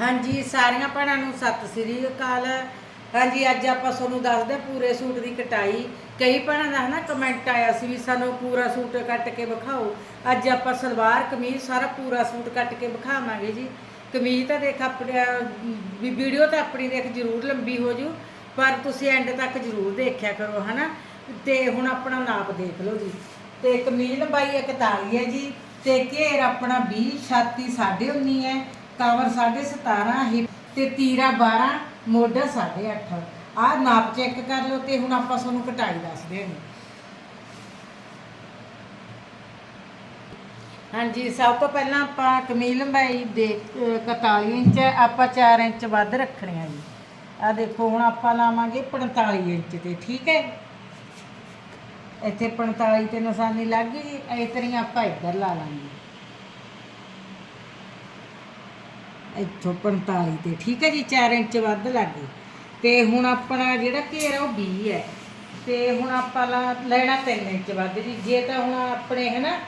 ਹਾਂਜੀ, ਸਾਰੀਆਂ ਭੈਣਾਂ ਨੂੰ ਸਤਿ ਸ੍ਰੀ ਅਕਾਲ। ਹਾਂਜੀ, ਅੱਜ ਆਪਾਂ ਤੁਹਾਨੂੰ ਦੱਸਦੇ ਪੂਰੇ ਸੂਟ ਦੀ ਕਟਾਈ। ਕਈ ਭੈਣਾਂ ਦਾ ਹਨਾ ਕਮੈਂਟ ਆਇਆ ਸੀ ਵੀ ਸਾਨੂੰ ਪੂਰਾ ਸੂਟ ਕੱਟ ਕੇ ਵਿਖਾਓ। ਅੱਜ ਆਪਾਂ ਸਲਵਾਰ, ਕਮੀਜ਼, ਸਾਰਾ ਪੂਰਾ ਸੂਟ ਕੱਟ ਕੇ ਵਿਖਾਵਾਂਗੇ ਜੀ। ਕਮੀਜ਼ ਤਾਂ ਦੇਖ ਆਪਣੇ ਵੀ ਵੀਡੀਓ ਤਾਂ ਆਪਣੀ ਦੇਖ ਜ਼ਰੂਰ ਲੰਬੀ ਹੋ ਜੂ, ਪਰ ਤੁਸੀਂ ਐਂਡ ਤੱਕ ਜ਼ਰੂਰ ਦੇਖਿਆ ਕਰੋ ਹਨਾ। ਤੇ ਹੁਣ ਆਪਣਾ ਨਾਪ ਦੇਖ ਲਓ ਜੀ। ਤੇ ਕਮੀਜ਼ ਲੰਬਾਈ 41 ਹੈ ਜੀ, ਤੇ ਘੇਰ ਆਪਣਾ 20 ਛਾਤੀ 19.5 ਹੈ। ਕਵਰ 17.5 ਹਿਪ ਤੇ ਤੀਰਾ 12 ਮੋਢਾ 8.5 ਆਹ ਨਾਪ ਚੈੱਕ ਕਰ ਲਓ ਤੇ ਹੁਣ ਆਪਾਂ ਤੁਹਾਨੂੰ ਕਟਾਈ ਦੱਸਦੇ ਹਾਂ ਹਾਂਜੀ, ਸਭ ਤੋਂ ਪਹਿਲਾਂ ਆਪਾਂ ਕਮੀਜ਼ ਲੰਬਾਈ ਦੇ ਅਹ 41 ਇੰਚ ਆਪਾਂ 4 ਇੰਚ ਵੱਧ ਰੱਖਣੇ ਆ ਜੀ। ਆ ਦੇਖੋ, ਹੁਣ ਆਪਾਂ ਲਾਵਾਂਗੇ 45 ਇੰਚ ਤੇ, ਠੀਕ ਹੈ? ਇੱਥੇ 45 ਤੇ ਨਿਸ਼ਾਨੀ ਲੱਗ ਗਈ ਜੀ ਇਹ ਤਰੀ ਆਪਾਂ ਇੱਧਰ ਲਾ ਲਾਂਗੇ। ਇੱਥੋਂ 45 ਤੇ, ਠੀਕ ਹੈ ਜੀ 4 ਇੰਚ ਵੱਧ ਲੱਗ ਗਈ। ਤੇ ਹੁਣ ਆਪਣਾ ਜਿਹੜਾ ਘੇਰ ਆ ਉਹ 20 ਹੈ। ਤੇ ਹੁਣ ਆਪਾਂ ਲੈਣਾ 3 ਇੰਚ ਵੱਧ ਜੀ। ਜੇ ਤਾਂ ਹੁਣ ਆਪਣੇ ਹੈ ਨਾ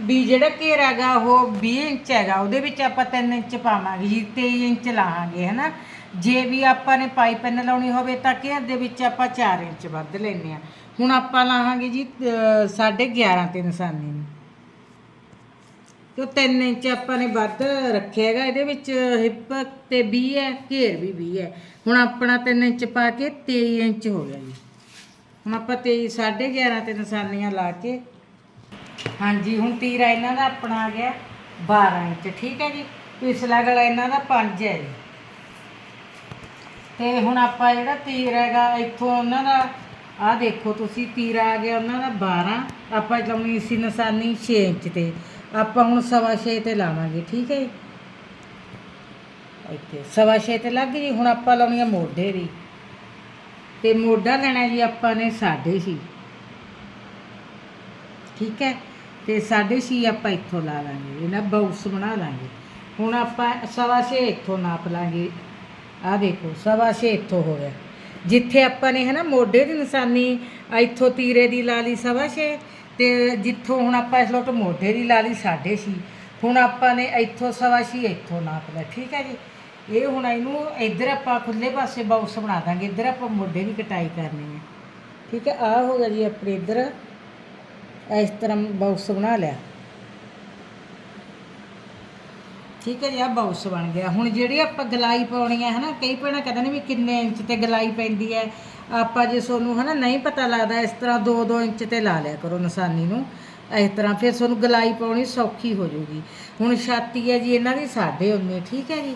ਵੀ ਜਿਹੜਾ ਘੇਰ ਹੈਗਾ ਉਹ 20 ਇੰਚ ਹੈਗਾ, ਉਹਦੇ ਵਿੱਚ ਆਪਾਂ 3 ਇੰਚ ਪਾਵਾਂਗੇ ਜੀ 23 ਇੰਚ ਲਾਵਾਂਗੇ ਹੈ ਨਾ ਜੇ ਵੀ ਆਪਾਂ ਨੇ ਪਾਈਪਿੰਨ ਲਾਉਣੀ ਹੋਵੇ ਤਾਂ ਘੇਰ ਦੇ ਵਿੱਚ ਆਪਾਂ 4 ਇੰਚ ਵੱਧ ਲੈਨੇ ਆ ਹੁਣ ਆਪਾਂ ਲਾਹਾਂਗੇ ਜੀ 11.5 ਤੇ ਨਿਸ਼ਾਨੀ ਨੂੰ। ਤੇ 3 ਇੰਚ ਆਪਾਂ ਨੇ ਵੱਧ ਰੱਖਿਆ ਹੈਗਾ, ਇਹਦੇ ਵਿੱਚ ਹਿੱਪ ਤੇ 20 ਹੈ, ਘੇਰ ਵੀ 20 ਹੈ। ਹੁਣ ਆਪਣਾ 3 ਇੰਚ ਪਾ ਕੇ 23 ਇੰਚ ਹੋ ਗਿਆ ਜੀ। ਹੁਣ ਆਪਾਂ 23 11.5 ਤੇ ਨਿਸ਼ਾਨੀਆਂ ਲਾ ਕੇ। ਹਾਂਜੀ, ਹੁਣ ਤੀਰਾ ਇਹਨਾਂ ਦਾ ਆਪਣਾ ਆ ਗਿਆ 12 ਇੰਚ, ਠੀਕ ਹੈ ਜੀ? ਪਿਛਲਾ ਗਲਾ ਇਹਨਾਂ ਦਾ 5 ਹੈ ਜੀ। ਤੇ ਹੁਣ ਆਪਾਂ ਜਿਹੜਾ ਤੀਰ ਹੈਗਾ, ਇੱਥੋਂ ਉਹਨਾਂ ਦਾ, ਆਹ ਦੇਖੋ ਤੁਸੀਂ, ਤੀਰਾ ਆ ਗਿਆ ਉਹਨਾਂ ਦਾ 12 ਆਪਾਂ ਲਾਉਣੀ ਸੀ ਨਿਸ਼ਾਨੀ 6 ਇੰਚ ਤੇ। ਆਪਾਂ ਹੁਣ ਸਵਾ ਛੇ ਤੇ ਲਾਵਾਂਗੇ, ਠੀਕ ਹੈ ਜੀ? ਇੱਥੇ ਸਵਾ ਛੇ ਤੇ ਲੱਗ ਗਈ, ਹੁਣ ਆਪਾਂ ਲਾਉਣੀ ਆ ਮੋਢੇ ਦੀ। ਤੇ ਮੋਢਾ ਲੈਣਾ ਜੀ ਆਪਾਂ ਨੇ 6.5 ਠੀਕ ਹੈ? ਤੇ 6.5 ਆਪਾਂ ਇੱਥੋਂ ਲਾ ਲਾਂਗੇ ਇਹਨਾਂ ਬਾਕਸ ਬਣਾ ਲਾਂਗੇ। ਹੁਣ ਆਪਾਂ ਸਵਾ ਛੇ ਇੱਥੋਂ ਨਾਪ ਲਾਂਗੇ। ਆਹ ਦੇਖੋ, ਸਵਾ ਛੇ ਇੱਥੋਂ ਹੋ ਗਿਆ। ਜਿੱਥੇ ਆਪਾਂ ਨੇ ਹਨਾ ਮੋਢੇ ਦੀ ਨਿਸ਼ਾਨੀ, ਇੱਥੋਂ ਤੀਰੇ ਦੀ ਲਾ ਲਈ ਸਵਾ ਛੇ। ਤੇ ਜਿੱਥੋਂ ਹੁਣ ਆਪਾਂ ਇਸ ਲੋਟ ਮੋਢੇ ਦੀ ਲਾ ਲਈ 6.5 ਹੁਣ ਆਪਾਂ ਨੇ ਇੱਥੋਂ ਸਵਾ ਛੇ, ਇੱਥੋਂ ਨਾਪ ਲਿਆ, ਠੀਕ ਹੈ ਜੀ? ਇਹ ਹੁਣ ਇਹਨੂੰ ਇੱਧਰ ਆਪਾਂ ਖੁੱਲੇ ਪਾਸੇ ਬਾਕਸ ਬਣਾ ਦਾਂਗੇ, ਇੱਧਰ ਆਪਾਂ ਮੋਢੇ ਦੀ ਕਟਾਈ ਕਰਨੀ ਹੈ। ਠੀਕ ਹੈ, ਆਹ ਹੋ ਗਿਆ ਜੀ ਆਪਣੇ ਇੱਧਰ, ਇਸ ਤਰ੍ਹਾਂ ਬਾਕਸ ਬਣਾ ਲਿਆ। ਠੀਕ ਹੈ ਜੀ ਆ ਬਾਕਸ ਬਣ ਗਿਆ। ਹੁਣ ਜਿਹੜੀ ਆਪਾਂ ਗਲਾਈ ਪਾਉਣੀ ਹੈ, ਹਨਾ, ਕਈ ਭੈਣਾਂ ਕਹਿੰਦੇ ਨੇ ਵੀ ਕਿੰਨੇ ਇੰਚ ਤੇ ਗਲਾਈ ਪੈਂਦੀ ਹੈ ਆਪਾਂ ਜੇ ਤੁਹਾਨੂੰ ਹਨਾ ਨਹੀਂ ਪਤਾ ਲੱਗਦਾ, ਇਸ ਤਰ੍ਹਾਂ 2-2 ਇੰਚ ਤੇ ਲਾ ਲਿਆ ਕਰੋ ਨਿਸ਼ਾਨੀ ਨੂੰ। ਇਸ ਤਰ੍ਹਾਂ ਫਿਰ ਤੁਹਾਨੂੰ ਗਲਾਈ ਪਾਉਣੀ ਸੌਖੀ ਹੋ ਜਾਊਗੀ ਹੁਣ ਛਾਤੀ ਹੈ ਜੀ, ਇਹਨਾਂ ਦੀ ਸਾਢੇ 19 ਠੀਕ ਹੈ ਜੀ?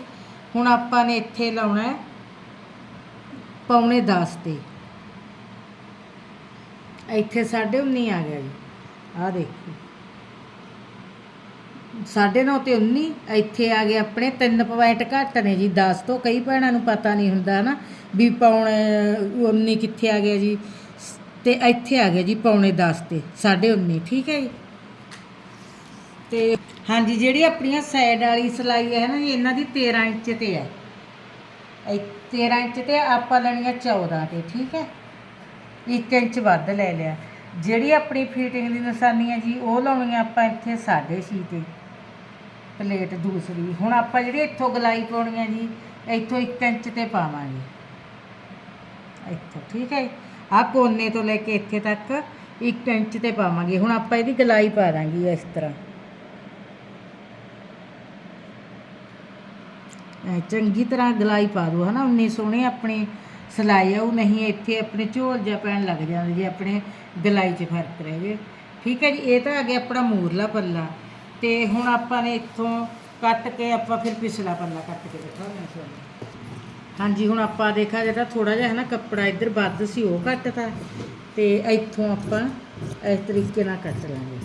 ਹੁਣ ਆਪਾਂ ਨੇ ਇੱਥੇ ਲਾਉਣਾ ਹੈ ਪੌਣੇ 10 ਤੇ। ਇੱਥੇ ਸਾਢੇ 19 ਆ ਗਿਆ ਜੀ। ਆਹ ਦੇਖੋ। ਸਾਢੇ ਨੌ ਤੇ 19 ਇੱਥੇ ਆ ਗਏ ਆਪਣੇ 3 ਪੁਆਇੰਟ ਘੱਟ ਨੇ ਜੀ 10 ਤੋਂ ਕਈ ਭੈਣਾਂ ਨੂੰ ਪਤਾ ਨਹੀਂ ਹੁੰਦਾ ਨਾ ਵੀ ਪੌਣੇ 19 ਕਿੱਥੇ ਆ ਗਿਆ ਜੀ। ਤੇ ਇੱਥੇ ਆ ਗਿਆ ਜੀ ਪੌਣੇ 10 ਤੇ, ਸਾਢੇ 19 ਠੀਕ ਹੈ ਜੀ? ਤੇ ਹਾਂਜੀ, ਜਿਹੜੀ ਆਪਣੀਆਂ ਸਾਈਡ ਵਾਲੀ ਸਲਾਈ ਹੈ ਨਾ ਇਹਨਾਂ ਦੀ 13 ਇੰਚ ਤੇ ਹੈ। ਇਹ 13 ਇੰਚ ਤੇ ਆਪਾਂ ਲੈਣੀ ਆ 14 ਤੇ, ਠੀਕ ਹੈ? 1 ਇੰਚ ਵੱਧ ਲੈ ਲਿਆ। ਜਿਹੜੀ ਆਪਣੀ ਫਿਟਿੰਗ ਦੀ ਨਿਸ਼ਾਨੀ ਹੈ ਜੀ, ਉਹ ਲਾਉਣੀ ਆਪਾਂ ਇੱਥੇ 6.5 ਤੇ। ਪਲੇਟ ਦੂਸਰੀ। ਹੁਣ ਆਪਾਂ ਜਿਹੜੀ ਇੱਥੋਂ ਗਲਾਈ ਪਾਉਣੀ ਹੈ ਜੀ, ਇੱਥੋਂ 1 ਇੰਚ ਤੇ ਪਾਵਾਂਗੇ। ਇੱਥੋਂ, ਠੀਕ ਹੈ ਆ ਕੋਨੇ ਤੋਂ ਲੈ ਕੇ ਇੱਥੇ ਤੱਕ 1 ਇੰਚ ਤੇ ਪਾਵਾਂਗੇ। ਹੁਣ ਆਪਾਂ ਇਹਦੀ ਗਲਾਈ ਪਾ ਦਾਂਗੇ ਇਸ ਤਰ੍ਹਾਂ। ਚੰਗੀ ਤਰ੍ਹਾਂ ਗਲਾਈ ਪਾ ਦੋ ਹਨਾ? ਉਨੇ ਸੋਹਣੇ ਆਪਣੀ ਸਿਲਾਈ ਆ, ਉਹ ਨਹੀਂ ਇੱਥੇ ਆਪਣੇ ਝੋਲ ਜਿਹਾ ਪੈਣ ਲੱਗ ਜਾਂਦਾ ਜੀ ਆਪਣੇ ਗਲਾਈ 'ਚ ਫ਼ਰਕ ਰਹਿ ਜੇ। ਠੀਕ ਹੈ ਜੀ? ਇਹ ਤਾਂ ਆ ਗਿਆ ਆਪਣਾ ਮੂਰਲਾ ਪੱਲਾ। ਤੇ ਹੁਣ ਆਪਾਂ ਨੇ ਇੱਥੋਂ ਕੱਟ ਕੇ ਆਪਾਂ ਫਿਰ ਪਿਛਲਾ ਪੱਲਾ ਕੱਟ ਕੇ ਦਿਖਾਉਣਾ ਤੁਹਾਨੂੰ। ਹਾਂਜੀ, ਹੁਣ ਆਪਾਂ ਦੇਖਿਆ ਜਿਹੜਾ ਥੋੜਾ ਜਿਹਾ ਹੈ ਨਾ ਕੱਪੜਾ ਇੱਧਰ ਵੱਧ ਸੀ, ਉਹ ਕੱਟਤਾ ਤੇ ਇੱਥੋਂ ਆਪਾਂ ਇਸ ਤਰੀਕੇ ਨਾਲ ਕੱਟ ਲਾਂਗੇ।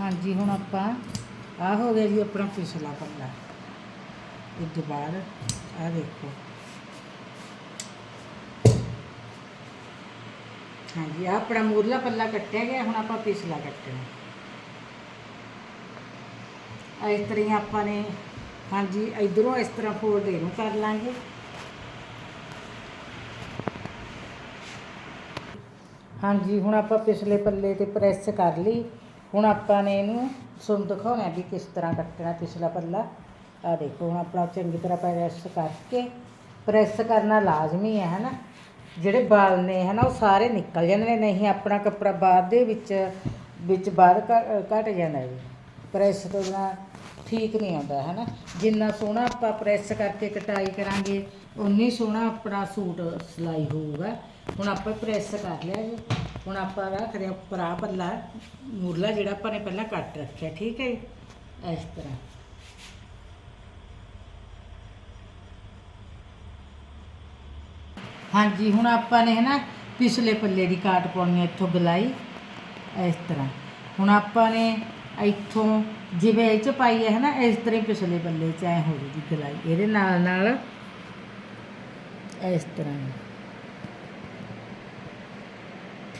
ਹਾਂਜੀ, ਹੁਣ ਆਪਾਂ ਆ ਹੋ ਗਿਆ ਜੀ ਆਪਣਾ ਪਿਛਲਾ ਪੱਲਾ ਇਹ ਦੁਬਾਰਾ ਆ ਦੇਖੋ। ਹਾਂਜੀ ਆ ਆਪਣਾ ਮੂਰਲਾ ਪੱਲਾ ਕੱਟਿਆ ਗਿਆ, ਹੁਣ ਆਪਾਂ ਪਿਛਲਾ ਕੱਟਣਾ। ਇਸ ਤਰ੍ਹਾਂ ਆਪਾਂ ਨੇ, ਹਾਂਜੀ, ਇਧਰੋਂ ਇਸ ਤਰ੍ਹਾਂ ਫੋਲਡ ਇਹਨੂੰ ਕਰ ਲਾਂਗੇ। ਹਾਂਜੀ, ਹੁਣ ਆਪਾਂ ਪਿਛਲੇ ਪੱਲੇ ਤੇ ਪ੍ਰੈਸ ਕਰ ਲਈ। ਹੁਣ ਆਪਾਂ ਨੇ ਇਹਨੂੰ ਤੁਹਾਨੂੰ ਦਿਖਾਉਣਾ ਵੀ ਕਿਸ ਤਰ੍ਹਾਂ ਕੱਟਣਾ ਪਿਛਲਾ ਪੱਲਾ। ਆ ਦੇਖੋ, ਹੁਣ ਆਪਣਾ ਚੰਗੀ ਤਰ੍ਹਾਂ ਪ੍ਰੈਸ ਕਰਕੇ ਪ੍ਰੈਸ ਕਰਨਾ ਲਾਜ਼ਮੀ ਹੈ, ਹਨਾ? ਜਿਹੜੇ ਵਾਲ ਨੇ, ਹਨਾ, ਉਹ ਸਾਰੇ ਨਿਕਲ ਜਾਂਦੇ ਨੇ, ਨਹੀਂ ਆਪਣਾ ਕੱਪੜਾ ਬਾਅਦ ਦੇ ਵਿੱਚ ਵਿੱਚ ਬਾਹਰ ਘ- ਘਟ ਜਾਂਦਾ ਜੀ। ਪ੍ਰੈਸ ਤੋਂ ਬਿਨਾਂ ਠੀਕ ਨਹੀਂ ਆਉਂਦਾ ਹੈ ਨਾ ਜਿੰਨਾ ਸੋਹਣਾ ਆਪਾਂ ਪ੍ਰੈਸ ਕਰਕੇ ਕਟਾਈ ਕਰਾਂਗੇ ਉਨੀ ਸੋਹਣਾ ਆਪਣਾ ਸੂਟ ਸਿਲਾਈ ਹੋਊਗਾ। ਹੁਣ ਆਪਾਂ ਪ੍ਰੈਸ ਕਰ ਲਿਆ ਜੀ। ਹੁਣ ਆਪਾਂ ਰੱਖਦੇ ਹਾਂ ਉੱਪਰ ਆਹ ਪੱਲਾ। ਮੁਰਲਾ ਜਿਹੜਾ ਆਪਾਂ ਨੇ ਪਹਿਲਾਂ ਕੱਟ ਰੱਖਿਆ, ਠੀਕ ਹੈ ਜੀ? ਇਸ ਤਰ੍ਹਾਂ। ਹਾਂਜੀ, ਹੁਣ ਆਪਾਂ ਨੇ ਹਨਾ ਪਿਛਲੇ ਪੱਲੇ ਦੀ ਕਾਟ ਪਾਉਣੀ ਹੈ, ਇੱਥੋਂ ਗਲਾਈ। ਇਸ ਤਰ੍ਹਾਂ। ਹੁਣ ਆਪਾਂ ਨੇ ਇੱਥੋਂ ਜਿਵੇਂ ਇਹ ਚ ਪਾਈ ਹੈ ਹਨਾ, ਇਸ ਤਰ੍ਹਾਂ ਹੀ ਪਿਛਲੇ ਪੱਲੇ ਚ ਐ ਹੋ ਜੂਗੀ ਗਲਾਈ। ਇਹਦੇ ਨਾਲ ਨਾਲ ਇਸ ਤਰ੍ਹਾਂ।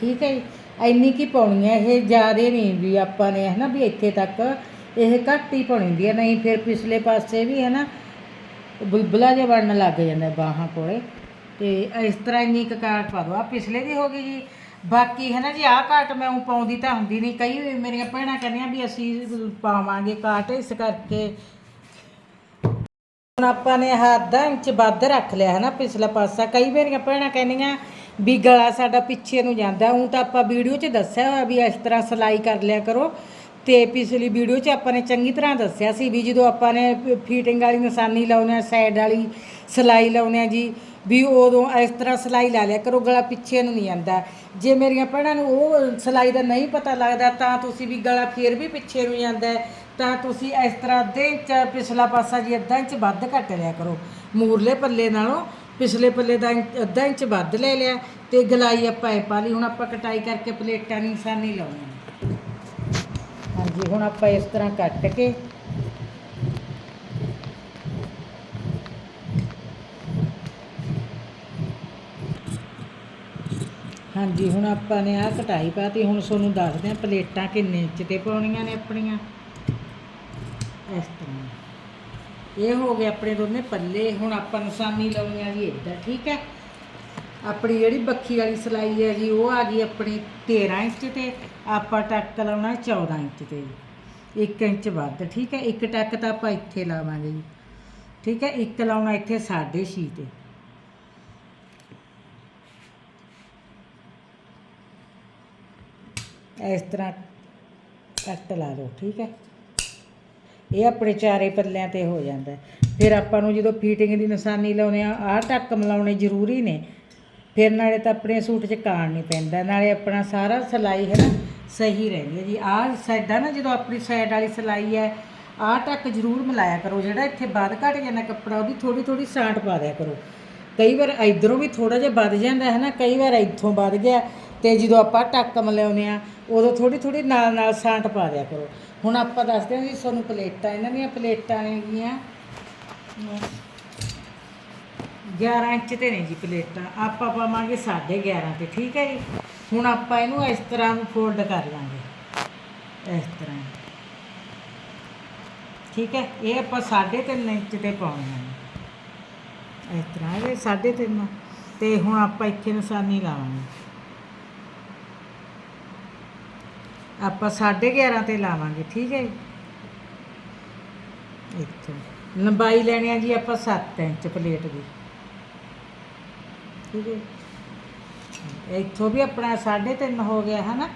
ਠੀਕ ਹੈ ਜੀ। ਇੰਨੀ ਕੀ ਪਾਉਣੀ ਹੈ, ਇਹ ਜ਼ਿਆਦਾ ਨਹੀਂ ਵੀ ਆਪਾਂ ਨੇ ਹੈ ਨਾ ਵੀ ਇੱਥੇ ਤੱਕ ਇਹ ਘੱਟ ਹੀ ਪਾਉਣੀ ਹੁੰਦੀ ਹੈ, ਨਹੀਂ ਫਿਰ ਪਿਛਲੇ ਪਾਸੇ ਵੀ ਹੈ ਨਾ ਬੁਲਬੁਲਾ ਜਿਹਾ ਬਣਨ ਲੱਗ ਜਾਂਦਾ ਬਾਹਾਂ ਕੋਲੇ। ਤੇ ਇਸ ਤਰ੍ਹਾਂ ਇੰਨੀ ਕੁ ਕਾਟ ਪਾ ਦੋ ਆ ਪਿਛਲੇ ਦੀ ਹੋ ਗਈ ਜੀ। ਬਾਕੀ ਹੈ ਨਾ ਜੀ, ਆਹ ਕਾਟ ਮੈਂ ਉਹ ਪਾਉਂਦੀ ਤਾਂ ਹੁੰਦੀ ਨਹੀਂ। ਕਈ ਮੇਰੀਆਂ ਭੈਣਾਂ ਕਹਿੰਦੀਆਂ ਵੀ ਅਸੀਂ ਪਾਵਾਂਗੇ ਕਾਟ ਇਸ ਕਰਕੇ ਹੁਣ ਆਪਾਂ ਨੇ ਆਹ ਅੱਧਾ ਇੰਚ ਵੱਧ ਰੱਖ ਲਿਆ ਹੈ ਨਾ ਪਿਛਲਾ ਪਾਸਾ। ਕਈ ਮੇਰੀਆਂ ਭੈਣਾਂ ਕਹਿੰਦੀਆਂ ਵੀ ਗਲਾ ਸਾਡਾ ਪਿੱਛੇ ਨੂੰ ਜਾਂਦਾ। ਉਹ ਤਾਂ ਆਪਾਂ ਵੀਡੀਓ 'ਚ ਦੱਸਿਆ ਹੋਇਆ ਵੀ ਇਸ ਤਰ੍ਹਾਂ ਸਿਲਾਈ ਕਰ ਲਿਆ ਕਰੋ। ਤੇ ਪਿਛਲੀ ਵੀਡੀਓ 'ਚ ਆਪਾਂ ਨੇ ਚੰਗੀ ਤਰ੍ਹਾਂ ਦੱਸਿਆ ਸੀ ਵੀ ਜਦੋਂ ਆਪਾਂ ਨੇ ਫੀਟਿੰਗ ਵਾਲੀ ਨਿਸ਼ਾਨੀ ਲਾਉਨੇ ਆ ਸਾਈਡ ਵਾਲੀ ਸਿਲਾਈ ਲਾਉਨੇ ਆ ਜੀ, ਵੀ ਉਦੋਂ ਇਸ ਤਰ੍ਹਾਂ ਸਿਲਾਈ ਲਾ ਲਿਆ ਕਰੋ, ਗਲਾ ਪਿੱਛੇ ਨੂੰ ਨਹੀਂ ਜਾਂਦਾ। ਜੇ ਮੇਰੀਆਂ ਭੈਣਾਂ ਨੂੰ ਉਹ ਸਿਲਾਈ ਦਾ ਨਹੀਂ ਪਤਾ ਲੱਗਦਾ, ਤਾਂ ਤੁਸੀਂ ਵੀ ਗਲਾ ਫੇਰ ਵੀ ਪਿੱਛੇ ਨੂੰ ਜਾਂਦਾ ਤਾਂ ਤੁਸੀਂ ਇਸ ਤਰ੍ਹਾਂ ਅੱਧੇ ਇੰਚ ਪਿਛਲਾ ਪਾਸਾ ਜੀ ਅੱਧਾ ਇੰਚ ਵੱਧ ਕੱਟ ਲਿਆ ਕਰੋ। ਮੂਰਲੇ ਪੱਲੇ ਨਾਲੋਂ ਪਿਛਲੇ ਪੱਲੇ ਦਾ ਇੰਚ- ਅੱਧਾ ਇੰਚ ਵੱਧ ਲੈ ਲਿਆ ਤੇ ਗਲਾਈ ਆਪਾਂ ਇਹ ਪਾ ਲਈ। ਹੁਣ ਆਪਾਂ ਕਟਾਈ ਕਰਕੇ ਪਲੇਟਾਂ ਦੀ ਨਿਸ਼ਾਨੀ ਲਾਉਣੀ ਹੈ ਹਾਂਜੀ, ਹੁਣ ਆਪਾਂ ਇਸ ਤਰ੍ਹਾਂ ਕੱਟ ਕੇ ਹਾਂਜੀ, ਹੁਣ ਆਪਾਂ ਨੇ ਆਹ ਕਟਾਈ ਪਾਤੀ। ਹੁਣ ਤੁਹਾਨੂੰ ਦੱਸਦੇ ਹਾਂ ਪਲੇਟਾਂ ਕਿੰਨੇ ਇੰਚ ਤੇ ਪਾਉਣੀਆਂ ਨੇ ਆਪਣੀਆਂ। ਇਸ ਤਰ੍ਹਾਂ। ਇਹ ਹੋ ਗਏ ਆਪਣੇ ਦੋਨੇ ਪੱਲੇ। ਹੁਣ ਆਪਾਂ ਨਿਸ਼ਾਨੀ ਲਾਉਣੀ ਆ ਜੀ ਇੱਧਰ, ਠੀਕ ਹੈ? ਆਪਣੀ ਜਿਹੜੀ ਬੱਖੀ ਵਾਲੀ ਸਿਲਾਈ ਹੈ ਜੀ, ਉਹ ਆ ਗਈ ਆਪਣੀ 13 ਇੰਚ ਤੇ। ਆਪਾਂ ਟੱਕ ਲਾਉਣਾ 14 ਇੰਚ ਤੇ ਜੀ। 1 ਇੰਚ ਵੱਧ, ਠੀਕ ਹੈ? ਇੱਕ ਟੱਕ ਤਾਂ ਆਪਾਂ ਇੱਥੇ ਲਾਵਾਂਗੇ ਜੀ। ਠੀਕ ਹੈ? ਇੱਕ ਲਾਉਣਾ ਇੱਥੇ 6.5 ਤੇ। ਇਸ ਤਰ੍ਹਾਂ ਕੱਟ ਲਾ ਲਓ ਠੀਕ ਹੈ? ਇਹ ਆਪਣੇ ਚਾਰੇ ਪੱਲਿਆਂ ਤੇ ਹੋ ਜਾਂਦਾ ਫਿਰ ਆਪਾਂ ਨੂੰ ਜਦੋਂ ਫੀਟਿੰਗ ਦੀ ਨਿਸ਼ਾਨੀ ਲਾਉਨੇ ਆ, ਆਹ ਟੱਕ ਮਿਲਾਉਣੇ ਜ਼ਰੂਰੀ ਨੇ, ਫਿਰ ਨਾਲੇ ਤਾਂ ਆਪਣੇ ਸੂਟ 'ਚ ਕਾਣ ਨਹੀਂ ਪੈਂਦਾ, ਨਾਲੇ ਆਪਣਾ ਸਾਰਾ ਸਿਲਾਈ ਹੈ ਨਾ, ਸਹੀ ਰਹਿੰਦੀ ਹੈ ਜੀ। ਆਹ ਸਾਈਡਾਂ ਨਾ, ਜਦੋਂ ਆਪਣੀ ਸਾਈਡ ਵਾਲੀ ਸਿਲਾਈ ਹੈ, ਆਹ ਟੱਕ ਜ਼ਰੂਰ ਮਿਲਾਇਆ ਕਰੋ, ਜਿਹੜਾ ਇੱਥੇ ਵੱਧ ਘਟ ਜਾਂਦਾ ਕੱਪੜਾ, ਉਹਦੀ ਥੋੜੀ ਥੋੜੀ ਸਾਂਟ ਪਾ ਦਿਆ ਕਰੋ। ਕਈ ਵਾਰ ਇਧਰੋਂ ਵੀ ਥੋੜਾ ਜਿਹਾ ਵੱਧ ਜਾਂਦਾ ਹੈ ਨਾ, ਕਈ ਵਾਰ ਇੱਥੋਂ ਵੱਧ ਗਿਆ ਤੇ ਜਦੋਂ ਆਪਾਂ ਟੱਕ ਮਿਲਾਉਂਦੇ ਆ, ਉਦੋਂ ਥੋੜੀ ਥੋੜੀ ਨਾਲ ਨਾਲ ਸਾਂਟ ਪਾ ਦਿਆ ਕਰੋ। ਹੁਣ ਆਪਾਂ ਦੱਸਦੇ ਹਾਂ ਜੀ ਤੁਹਾਨੂੰ ਪਲੇਟਾਂ, ਇਹਨਾਂ ਦੀਆਂ ਪਲੇਟਾਂ ਨੇਗੀਆਂ 11 ਇੰਚ ਤੇ ਨੇ ਜੀ ਪਲੇਟਾਂ, ਆਪਾਂ ਪਾਵਾਂਗੇ 11.5 ਤੇ, ਠੀਕ ਹੈ ਜੀ? ਹੁਣ ਆਪਾਂ ਇਹਨੂੰ ਇਸ ਤਰ੍ਹਾਂ ਫੋਲਡ ਕਰ ਲਾਂਗੇ। ਇਸ ਤਰ੍ਹਾਂ ਠੀਕ ਹੈ? ਇਹ ਆਪਾਂ 3.5 ਇੰਚ ਤੇ ਪਾਉਣੀਆਂ ਨੇ ਇਸ ਤਰ੍ਹਾਂ ਇਹ 3.5 ਤੇ ਹੁਣ ਆਪਾਂ ਇੱਥੇ ਨਿਸ਼ਾਨੀ ਲਾਵਾਂਗੇ। ਆਪਾਂ 11.5 ਤੇ ਲਾਵਾਂਗੇ, ਠੀਕ ਹੈ ਜੀ? ਇੱਥੋਂ। ਲੰਬਾਈ ਲੈਣੀ ਆ ਜੀ ਆਪਾਂ 7 ਇੰਚ ਪਲੇਟ ਦੀ। ਠੀਕ ਹੈ ਇੱਥੋਂ ਵੀ ਆਪਣਾ 3.5 ਹੋ ਗਿਆ ਹੈ ਨਾ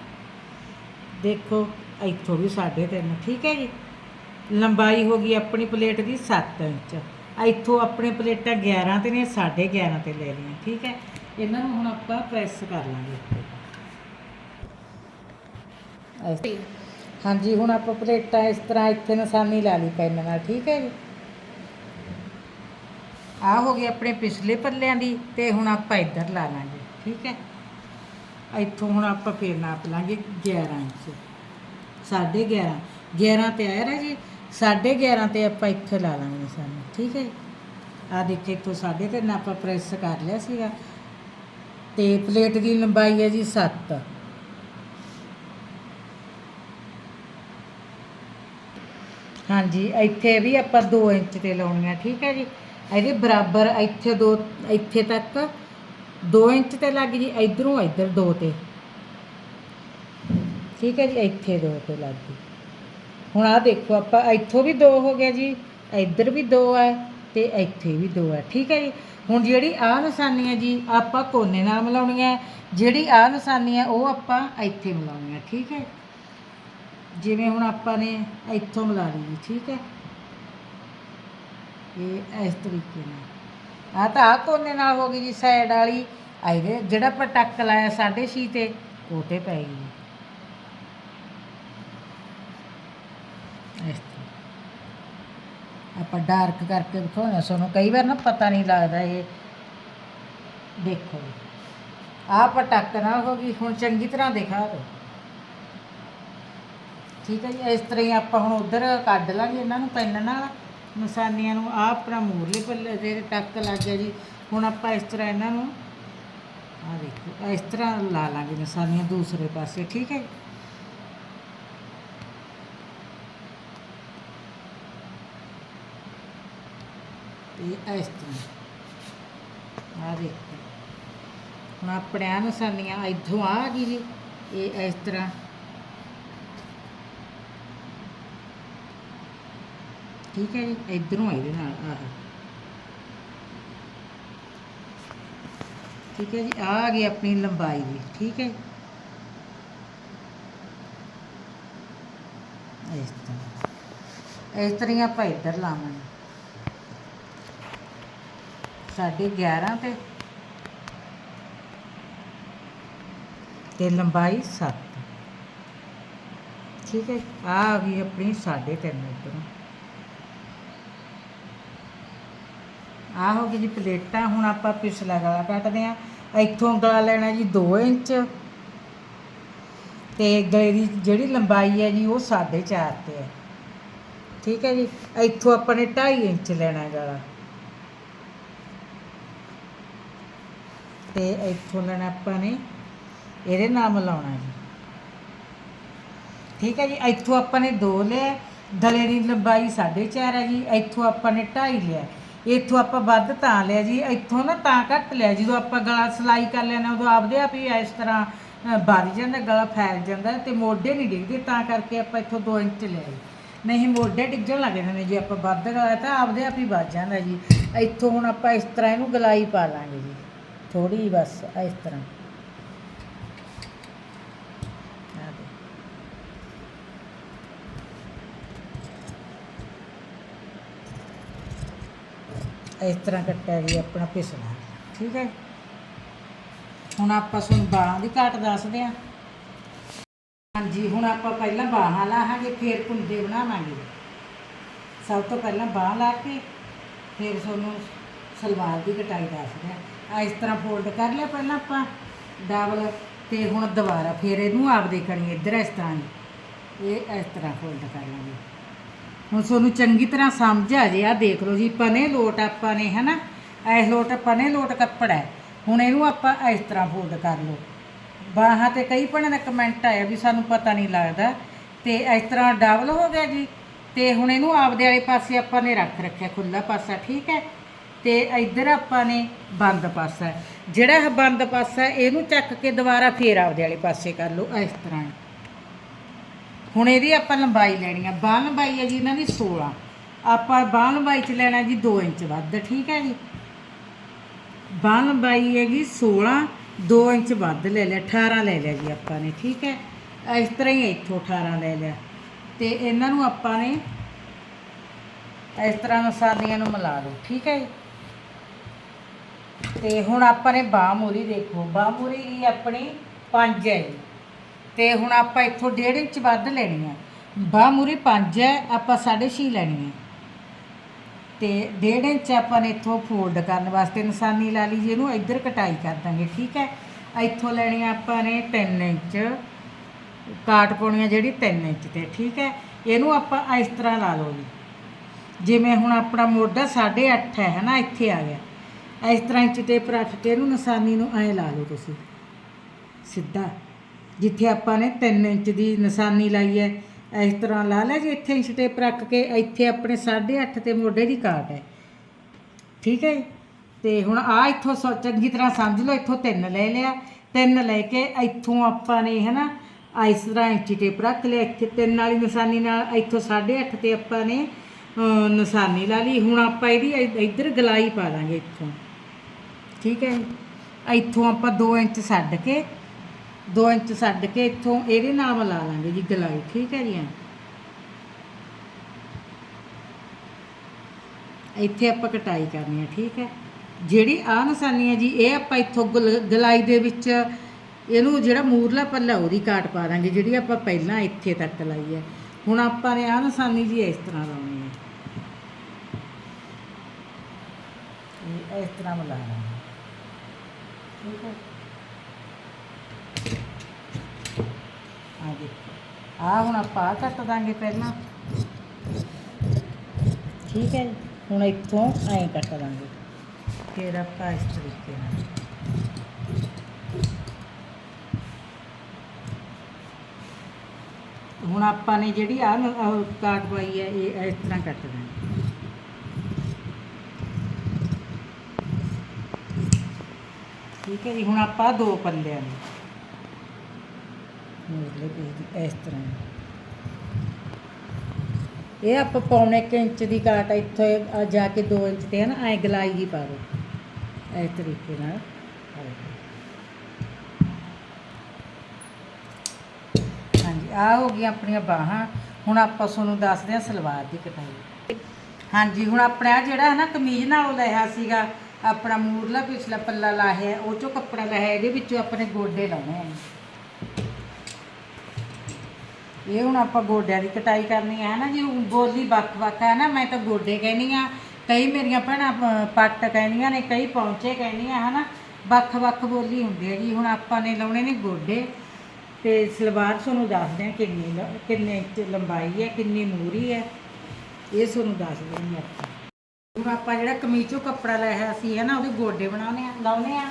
ਦੇਖੋ, ਇੱਥੋਂ ਵੀ 3.5 ਠੀਕ ਹੈ ਜੀ? ਲੰਬਾਈ ਹੋ ਗਈ ਆਪਣੀ ਪਲੇਟ ਦੀ 7 ਇੰਚ। ਇੱਥੋਂ ਆਪਣੇ ਪਲੇਟਾਂ 11 ਤੇ ਨੇ 11.5 ਤੇ ਲੈ ਲਈਆਂ, ਠੀਕ ਹੈ? ਇਹਨਾਂ ਨੂੰ ਹੁਣ ਆਪਾਂ ਪ੍ਰੈਸ ਕਰ ਲਾਂਗੇ। ਇਸ- ਹਾਂਜੀ, ਹੁਣ ਆਪਾਂ ਪਲੇਟਾਂ ਇਸ ਤਰ੍ਹਾਂ ਇੱਥੇ ਨਿਸ਼ਾਨੀ ਲਾ ਲਈ ਪੈਨ ਨਾਲ, ਠੀਕ ਹੈ ਜੀ? ਆਹ ਹੋ ਗਈ ਆਪਣੇ ਪਿਛਲੇ ਪੱਲਿਆਂ ਦੀ ਤੇ ਹੁਣ ਆਪਾਂ ਇੱਧਰ ਲਾ ਲਾਂਗੇ, ਠੀਕ ਹੈ? ਇੱਥੋਂ ਹੁਣ ਆਪਾਂ ਫੇਰ ਨਾਪ ਲਾਂਗੇ 11 ਇੰਚ। 11.5 11 ਤੇ ਆਇਆ ਨਾ ਜੀ 11.5 ਤੇ ਆਪਾਂ ਇੱਥੇ ਲਾ ਲਾਂਗੇ ਨਿਸ਼ਾਨੀ, ਠੀਕ ਹੈ ਜੀ? ਆਹ ਦੇਖੇ, ਇੱਥੋਂ ਸਾਢੇ ਤਿੰਨ ਆਪਾਂ ਪ੍ਰੈਸ ਕਰ ਲਿਆ ਸੀਗਾ। ਤੇ ਪਲੇਟ ਦੀ ਲੰਬਾਈ ਹੈ ਜੀ 7 ਹਾਂਜੀ, ਇੱਥੇ ਵੀ ਆਪਾਂ 2 ਇੰਚ ਤੇ ਲਾਉਣੀ ਆ, ਠੀਕ ਹੈ ਜੀ? ਇਹਦੇ ਬਰਾਬਰ ਇੱਥੇ ਦੋ, ਇੱਥੇ ਤੱਕ 2 ਇੰਚ ਤੇ ਲੱਗ ਜੀ, ਇਧਰੋਂ ਇੱਧਰ 2 ਤੇ। ਠੀਕ ਹੈ ਜੀ, ਇੱਥੇ ਦੋ ਤੇ ਲੱਗ ਗਈ। ਹੁਣ ਆ ਦੇਖੋ, ਆਪਾਂ ਇੱਥੋਂ ਵੀ ਦੋ ਹੋ ਗਿਆ ਜੀ, ਇੱਧਰ ਵੀ ਦੋ ਹੈ ਤੇ ਇੱਥੇ ਵੀ ਦੋ ਹੈ, ਠੀਕ ਹੈ ਜੀ? ਹੁਣ ਜਿਹੜੀ ਆਹ ਨਿਸ਼ਾਨੀ ਹੈ ਜੀ, ਆਪਾਂ ਕੋਨੇ ਨਾਲ ਮਿਲਾਉਣੀ ਹੈ, ਜਿਹੜੀ ਆਹ ਨਿਸ਼ਾਨੀ ਹੈ, ਉਹ ਆਪਾਂ ਇੱਥੇ ਮਿਲਾਉਣੀ ਹੈ, ਠੀਕ ਹੈ? ਜਿਵੇਂ ਹੁਣ ਆਪਾਂ ਨੇ ਇੱਥੋਂ ਮਿਲਾ ਲਈ ਜੀ, ਠੀਕ ਹੈ? ਇਹ ਇਸ ਤਰੀਕੇ ਨਾਲ। ਆ ਤਾਂ ਆ ਕੋਨੇ ਨਾਲ ਹੋ ਗਈ ਜੀ ਸਾਈਡ ਵਾਲੀ। ਆ ਜਿਹੜਾ ਆਪਾਂ ਟੱਕ ਲਾਇਆ 6.5 ਤੇ ਉਹ ਤੇ ਪੈ ਗਈ ਇਸ ਤਰ੍ਹਾਂ। ਆਪਾਂ ਡਾਰਕ ਕਰਕੇ ਦਿਖਾਉਣਾ ਸਾਨੂੰ ਕਈ ਵਾਰ ਨਾ ਪਤਾ ਨਹੀਂ ਲੱਗਦਾ ਇਹ। ਦੇਖੋ ਆਹ ਪਟਕ ਨਾਲ ਹੋ ਗਈ, ਹੁਣ ਚੰਗੀ ਤਰ੍ਹਾਂ ਦਿਖਾ ਦਿਓ। ਠੀਕ ਹੈ ਜੀ, ਇਸ ਤਰ੍ਹਾਂ ਹੀ ਆਪਾਂ ਹੁਣ ਉਧਰ ਕੱਢ ਲਾਂਗੇ ਇਹਨਾਂ ਨੂੰ ਪੈਨ ਨਾਲ। ਨਿਸ਼ਾਨੀਆਂ ਨੂੰ ਆਹ ਆਪਣਾ ਮੂਰਲੇ ਪੱਲੇ ਦੇ ਟੱਕ ਲੱਗ ਗਿਆ ਜੀ। ਹੁਣ ਆਪਾਂ ਇਸ ਤਰ੍ਹਾਂ ਇਹਨਾਂ ਨੂੰ ਆਹ ਦੇਖੋ, ਇਸ ਤਰ੍ਹਾਂ ਲਾ ਲਾਂਗੇ ਨਿਸ਼ਾਨੀਆਂ ਦੂਸਰੇ ਪਾਸੇ, ਠੀਕ ਹੈ ਜੀ? ਇਹ ਇਸ ਤਰ੍ਹਾਂ। ਆ ਦੇਖੋ। ਹੁਣ ਆਪਣੇ ਆ ਨਿਸ਼ਾਨੀਆਂ ਇੱਥੋਂ ਆ ਗਈ ਜੀ। ਇਹ ਇਸ ਤਰ੍ਹਾਂ ਠੀਕ ਹੈ ਜੀ, ਇਧਰੋਂ ਇਹਦੇ ਨਾਲ, ਆਹ। ਠੀਕ ਹੈ ਜੀ ਆਹ ਆ ਗਈ ਆਪਣੀ ਲੰਬਾਈ ਦੀ ਠੀਕ ਹੈ ਇਸ ਤਰ੍ਹਾਂ। ਇਸ ਤਰ੍ਹਾਂ ਆਪਾਂ ਇੱਧਰ ਲਾਵਾਂਗੇ। ਸਾਢੇ 11 ਤੇ ਤੇ ਲੰਬਾਈ 7 ਠੀਕ ਹੈ ਆ ਆ ਗਈ ਆਪਣੀ 3.5 ਇੱਧਰੋਂ। ਆ ਹੋ ਗਈ ਜੀ ਪਲੇਟਾਂ, ਹੁਣ ਆਪਾਂ ਪਿਛਲਾ ਗਲਾ ਕੱਟਦੇ ਆ। ਇੱਥੋਂ ਗਲਾ ਲੈਣਾ ਜੀ 2 ਇੰਚ। ਤੇ ਗਲੇ ਦੀ ਜਿਹੜੀ ਲੰਬਾਈ ਹੈ ਜੀ, ਉਹ 4.5 ਤੇ ਹੈ। ਠੀਕ ਹੈ ਜੀ? ਇੱਥੋਂ ਆਪਾਂ ਨੇ 2.5 ਇੰਚ ਲੈਣਾ ਗਲਾ। ਤੇ ਇੱਥੋਂ ਲੈਣਾ ਆਪਾਂ ਨੇ, ਇਹਦੇ ਨਾਲ ਮਿਲਾਉਣਾ ਜੀ। ਠੀਕ ਹੈ ਜੀ? ਇੱਥੋਂ ਆਪਾਂ ਨੇ 2 ਲਿਆ। ਗਲੇ ਦੀ ਲੰਬਾਈ 4.5 ਹੈ ਜੀ। ਇੱਥੋਂ ਆਪਾਂ ਨੇ 2.5 ਲਿਆ। ਇੱਥੋਂ ਆਪਾਂ ਵੱਧ ਤਾਂ ਲਿਆ ਜੀ ਇੱਥੋਂ ਨਾ ਤਾਂ ਘੱਟ ਲਿਆ ਜਦੋਂ ਆਪਾਂ ਗਲਾ ਸਿਲਾਈ ਕਰ ਲੈਣਾ ਉਦੋਂ ਆਪਦੇ ਆਪ ਹੀ ਇਸ ਤਰ੍ਹਾਂ ਅ, ਵੱਧ ਜਾਂਦਾ ਗਲਾ ਫੈਲ ਜਾਂਦਾ ਤੇ ਮੋਢੇ ਨਹੀਂ ਡਿੱਗਦੇ ਤਾਂ ਕਰਕੇ ਆਪਾਂ ਇੱਥੋਂ 2 ਇੰਚ ਲਿਆ ਨਹੀਂ ਮੋਢੇ ਡਿੱਗਣ ਲੱਗ ਜਾਂਦੇ ਨੇ ਜੇ ਆਪਾਂ ਵੱਧ ਗਲਾ ਤਾਂ ਆਪਦੇ ਆਪ ਹੀ ਵੱਜ ਜਾਂਦਾ ਜੀ। ਇੱਥੋਂ ਹੁਣ ਆਪਾਂ ਇਸ ਤਰ੍ਹਾਂ ਇਹਨੂੰ ਗਲਾਈ ਪਾ ਲਾਂਗੇ ਜੀ। ਥੋੜੀ ਬਸ ਇਸ ਤਰ੍ਹਾਂ ਆਹ ਦੇਖੋ। ਇਸ ਤਰ੍ਹਾਂ ਕੱਟਿਆ ਜੀ ਆਪਣਾ ਪਿਸਣਾ। ਠੀਕ ਹੈ ਹੁਣ ਆਪਾਂ ਤੁਹਾਨੂੰ ਬਾਹਾਂ ਦੀ ਘਾਟ ਦੱਸਦੇ ਹਾਂ। ਹਾਂਜੀ, ਹੁਣ ਆਪਾਂ ਪਹਿਲਾਂ ਬਾਹਾਂ ਲਾਹਾਂਗੇ, ਫਿਰ ਕੁੰਡੇ ਬਣਾਵਾਂਗੇ। ਸਭ ਤੋਂ ਪਹਿਲਾਂ ਬਾਹ ਲਾ ਕੇ, ਫਿਰ ਤੁਹਾਨੂੰ ਸਲਵਾਰ ਦੀ ਕਟਾਈ ਦੱਸਦੇ ਹਾਂ। ਆ ਇਸ ਤਰ੍ਹਾਂ ਫੋਲਡ ਕਰ ਲਿਆ ਪਹਿਲਾਂ ਆਪਾਂ ਡਬਲ, ਤੇ ਹੁਣ ਦੁਬਾਰਾ ਫਿਰ ਇਹਨੂੰ ਆਪ ਕਣੀ ਇੱਧਰ ਇਸ ਤਰ੍ਹਾਂ ਹੀ। ਇਹ ਇਸ ਤਰ੍ਹਾਂ ਫੋਲਡ ਕਰ ਲਾਂਗੇ। ਹੁਣ ਤੁਹਾਨੂੰ ਚੰਗੀ ਤਰ੍ਹਾਂ ਸਮਝ ਆ ਜੇ, ਆ ਦੇਖ ਲਓ ਜੀ ਪਨੇ ਲੋਟ ਆਪਾਂ ਨੇ, ਹਨਾ? ਐਸ ਲੋਟ ਪਨੇ ਲੋਟ ਕੱਪੜਾ ਹੈ। ਹੁਣ ਇਹਨੂੰ ਆਪਾਂ ਇਸ ਤਰ੍ਹਾਂ ਫੋਲਡ ਕਰ ਲਓ। ਬਾਹਾਂ ਤੇ ਕਈ ਭੈਣਾਂ ਦਾ ਕਮੈਂਟ ਆਇਆ ਵੀ ਸਾਨੂੰ ਪਤਾ ਨਹੀਂ ਲੱਗਦਾ ਤੇ ਇਸ ਤਰ੍ਹਾਂ ਡਬਲ ਹੋ ਗਿਆ ਜੀ। ਤੇ ਹੁਣ ਇਹਨੂੰ ਆਪਦੇ ਵਾਲੇ ਪਾਸੇ ਆਪਾਂ ਨੇ ਰੱਖ ਰੱਖਿਆ ਖੁੱਲਾ ਪਾਸਾ, ਠੀਕ ਹੈ? ਤੇ ਇੱਧਰ ਆਪਾਂ ਨੇ ਬੰਦ ਪਾਸਾ। ਜਿਹੜਾ ਇਹ ਬੰਦ ਪਾਸਾ, ਇਹਨੂੰ ਚੱਕ ਕੇ ਦੁਬਾਰਾ ਫੇਰ ਆਪਦੇ ਵਾਲੇ ਪਾਸੇ ਕਰ ਲਓ, ਇਸ ਤਰ੍ਹਾਂ। ਹੁਣ ਇਹਦੀ ਆਪਾਂ ਲੰਬਾਈ ਲੈਣੀ ਆ। ਬਾਹ ਲੰਬਾਈ ਹੈ ਜੀ ਇਹਨਾਂ ਦੀ 16 ਆਪਾਂ ਬਾਹ ਲੰਬਾਈ ਚ ਲੈਣਾ ਜੀ 2 ਇੰਚ ਵੱਧ, ਠੀਕ ਹੈ ਜੀ? ਬਾਹ ਲੰਬਾਈ ਹੈਗੀ 16 2 ਇੰਚ ਵੱਧ ਲੈ ਲਿਆ 18 ਲੈ ਲਿਆ ਜੀ ਆਪਾਂ ਨੇ, ਠੀਕ ਹੈ ਇਸ ਤਰ੍ਹਾਂ ਹੀ ਇੱਥੋਂ 18 ਲੈ ਲਿਆ। ਤੇ ਇਹਨਾਂ ਨੂੰ ਆਪਾਂ ਨੇ ਇਸ ਤਰ੍ਹਾਂ ਮਸਾਲਿਆਂ ਨੂੰ ਮਿਲਾ ਲਓ, ਠੀਕ ਹੈ ਜੀ? ਤੇ ਹੁਣ ਆਪਾਂ ਨੇ ਬਾਹ ਮੂਰੀ ਦੇਖੋ। ਬਾਹ ਮੂਰੀ ਇਹ ਆਪਣੀ 5 ਹੈ ਜੀ। ਤੇ ਹੁਣ ਆਪਾਂ ਇੱਥੋਂ 1.5 ਇੰਚ ਵੱਧ ਲੈਣੀ ਹੈ ਬਾਹ ਮੂਰੀ 5 ਹੈ ਆਪਾਂ 6.5 ਲੈਣੀ ਹੈ ਤੇ 1.5 ਇੰਚ ਆਪਾਂ ਨੇ ਇੱਥੋਂ ਫੋਲਡ ਕਰਨ ਵਾਸਤੇ ਨਿਸ਼ਾਨੀ ਲਾ ਲਈ ਜੀ ਇਹਨੂੰ ਇੱਧਰ ਕਟਾਈ ਕਰ ਦਾਂਗੇ, ਠੀਕ ਹੈ ਇੱਥੋਂ ਲੈਣੀ ਆਪਾਂ ਨੇ 3 ਇੰਚ, ਕਾਟ ਪਾਉਣੀ ਹੈ ਜਿਹੜੀ 3 ਇੰਚ ਤੇ, ਠੀਕ ਹੈ ਇਹਨੂੰ ਆਪਾਂ ਇਸ ਤਰ੍ਹਾਂ ਲਾ ਲਓ ਜੀ। ਜਿਵੇਂ ਹੁਣ ਆਪਣਾ ਮੋਢਾ 8.5 ਹੈ ਹਨਾ, ਇੱਥੇ ਆ ਗਿਆ। ਇਸ ਤਰ੍ਹਾਂ ਇੰਚ 'ਤੇ ਰੱਖ ਕੇ ਇਹਨੂੰ ਨਿਸ਼ਾਨੀ ਨੂੰ ਐਂ ਲਾ ਲਓ ਤੁਸੀਂ। ਸਿੱਧਾ। ਜਿੱਥੇ ਆਪਾਂ ਨੇ 3 ਇੰਚ ਦੀ ਨਿਸ਼ਾਨੀ ਲਾਈ ਹੈ, ਇਸ ਤਰ੍ਹਾਂ ਲਾ ਲਿਆ ਜੇ, ਇੱਥੇ ਇੰਚ ਟੇਪ ਰੱਖ ਕੇ ਇੱਥੇ ਆਪਣੇ 8.5 ਤੇ ਮੋਢੇ ਦੀ ਕਾਟ ਹੈ। ਠੀਕ ਹੈ ਜੀ? ਤੇ ਹੁਣ ਆ ਇੱਥੋਂ ਸੋ- ਚੰਗੀ ਤਰ੍ਹਾਂ ਸਮਝ ਲਓ, ਇੱਥੋਂ 3 ਲੈ ਲਿਆ। 3 ਲੈ ਕੇ ਇੱਥੋਂ ਆਪਾਂ ਨੇ ਹਨਾ ਆ ਇਸ ਤਰ੍ਹਾਂ ਇੰਚੀ ਟੇਪ ਰੱਖ ਲਿਆ। ਇੱਥੇ ਤਿੰਨ ਵਾਲੀ ਨਿਸ਼ਾਨੀ ਨਾਲ ਇੱਥੋਂ 8.5 ਤੇ ਆਪਾਂ ਨੇ ਨਿਸ਼ਾਨੀ ਲਾ ਲਈ। ਹੁਣ ਆਪਾਂ ਇਹਦੀ ਇੱਧਰ ਗਲਾਈ ਪਾ ਦਾਂਗੇ ਇੱਥੋਂ। ਠੀਕ ਹੈ ਇੱਥੋਂ ਆਪਾਂ 2 ਇੰਚ ਛੱਡ ਕੇ 2 ਇੰਚ ਛੱਡ ਕੇ ਇੱਥੋਂ ਇਹਦੇ ਨਾਲ ਮਿਲਾ ਲਾਂਗੇ ਜੀ ਗਲਾਈ, ਠੀਕ ਹੈ ਜੀ ਇੱਥੇ ਆਪਾਂ ਕਟਾਈ ਕਰਨੀ ਹੈ, ਠੀਕ ਹੈ। ਜਿਹੜੀ ਆ ਨਿਸ਼ਾਨੀ ਹੈ ਜੀ, ਇਹ ਆਪਾਂ ਇੱਥੋਂ ਗਲਾਈ ਦੇ ਵਿੱਚ ਇਹਨੂੰ ਜਿਹੜਾ ਮੂਰਲਾ ਪੱਲਾ ਉਹਦੀ ਕਾਟ ਪਾ ਦਾਂਗੇ, ਜਿਹੜੀ ਆਪਾਂ ਪਹਿਲਾਂ ਇੱਥੇ ਤੱਕ ਲਾਈ ਹੈ। ਹੁਣ ਆਪਾਂ ਨੇ ਆ ਨਿਸ਼ਾਨੀ ਜੀ ਇਸ ਤਰ੍ਹਾਂ ਲਾਉਣੀ ਹੈ। ਇਸ ਤਰ੍ਹਾਂ ਮਿਲਾ ਲਾਂਗੇ। ਠੀਕ ਹੈ ਆ ਦੇਖੋ ਆ ਹੁਣ ਆਪਾਂ ਆਹ ਕੱਟ ਦਾਂਗੇ ਪਹਿਲਾਂ। ਠੀਕ ਹੈ ਜੀ। ਹੁਣ ਇੱਥੋਂ ਐਂ ਕੱਟ ਦਾਂਗੇ। ਫਿਰ ਆਪਾਂ ਇਸ ਤਰੀਕੇ ਨਾਲ। ਹੁਣ ਆਪਾਂ ਨੇ ਜਿਹੜੀ ਆ ਕਾਟ ਪਾਈ ਹੈ, ਇਹ ਇਸ ਤਰ੍ਹਾਂ ਕੱਟ ਦਾਂਗੇ ਠੀਕ ਹੈ ਜੀ, ਹੁਣ ਆਪਾਂ ਦੋ ਪੱਲਿਆਂ ਨੂੰ ਮੂਰਲੇ ਪੇਜ ਇਸ ਤਰ੍ਹਾਂ ਇਹ ਆਪਾਂ ਪੌਣੇ ਕੁ ਇੰਚ ਦੀ ਕਾਟ ਇੱਥੋਂ ਜਾ ਕੇ 2 ਇੰਚ ਤੇ ਹੈ ਨਾ, ਐ ਗਲਾਈ ਜੀ ਪਾ ਦਿਓ ਇਸ ਤਰੀਕੇ ਨਾਲ। ਹਾਂਜੀ ਆ ਹੋ ਗਈਆਂ ਆਪਣੀਆਂ ਬਾਹਾਂ। ਹੁਣ ਆਪਾਂ ਤੁਹਾਨੂੰ ਦੱਸਦੇ ਹਾਂ ਸਲਵਾਰ ਦੀ ਕਟਾਈ। ਹਾਂਜੀ, ਹੁਣ ਆਪਣਾ ਜਿਹੜਾ ਹੈ ਨਾ ਕਮੀਜ਼ ਨਾਲ ਉਹ ਲਿਆ ਸੀਗਾ, ਆਪਣਾ ਮੂਰਲਾ ਪਿਛਲਾ ਪੱਲਾ ਲਾਹਿਆ ਉਹ ਚੋਂ ਕੱਪੜਾ ਲਿਆ, ਇਹਦੇ ਵਿੱਚੋਂ ਆਪਣੇ ਗੋਡੇ ਲਾਉਣੇ ਆ। ਇਹ ਹੁਣ ਆਪਾਂ ਗੋਡਿਆਂ ਦੀ ਕਟਾਈ ਕਰਨੀ ਹੈ ਨਾ ਜੀ ਬੋਲੀ ਵੱਖ-ਵੱਖ ਹੈ ਨਾ, ਮੈਂ ਤਾਂ ਗੋਡੇ ਕਹਿਨੀ ਆ, ਕਈ ਮੇਰੀਆਂ ਭੈਣਾਂ ਪ- ਪੱਟ ਕਹਿੰਦੀਆਂ ਨੇ, ਕਈ ਪੌਂਚੇ ਕਹਿੰਦੀਆਂ ਹਨਾ ਵੱਖ-ਵੱਖ ਬੋਲੀ ਹੁੰਦੀ ਹੈ ਜੀ, ਹੁਣ ਆਪਾਂ ਨੇ ਲਾਉਣੇ ਨੇ ਗੋਡੇ, ਤੇ ਸਲਵਾਰ ਤੁਹਾਨੂੰ ਦੱਸਦੇ ਆ ਕਿੰਨੀ ਲ- ਕਿੰਨੇ ਇੰਚ ਲੰਬਾਈ ਹੈ ਕਿੰਨੀ ਮੂਰੀ ਹੈ ਇਹ ਤੁਹਾਨੂੰ ਦੱਸ ਦਿੰਦੇ ਆਪਾਂ। ਹੁਣ ਆਪਾਂ ਜਿਹੜਾ ਕਮੀਜ਼ ਕੱਪੜਾ ਲਿਆ ਸੀ, ਹੈ ਨਾ, ਉਹਦੇ ਗੋਡੇ ਬਣਾਉਣੇ ਆ, ਲਾਉਣੇ ਆ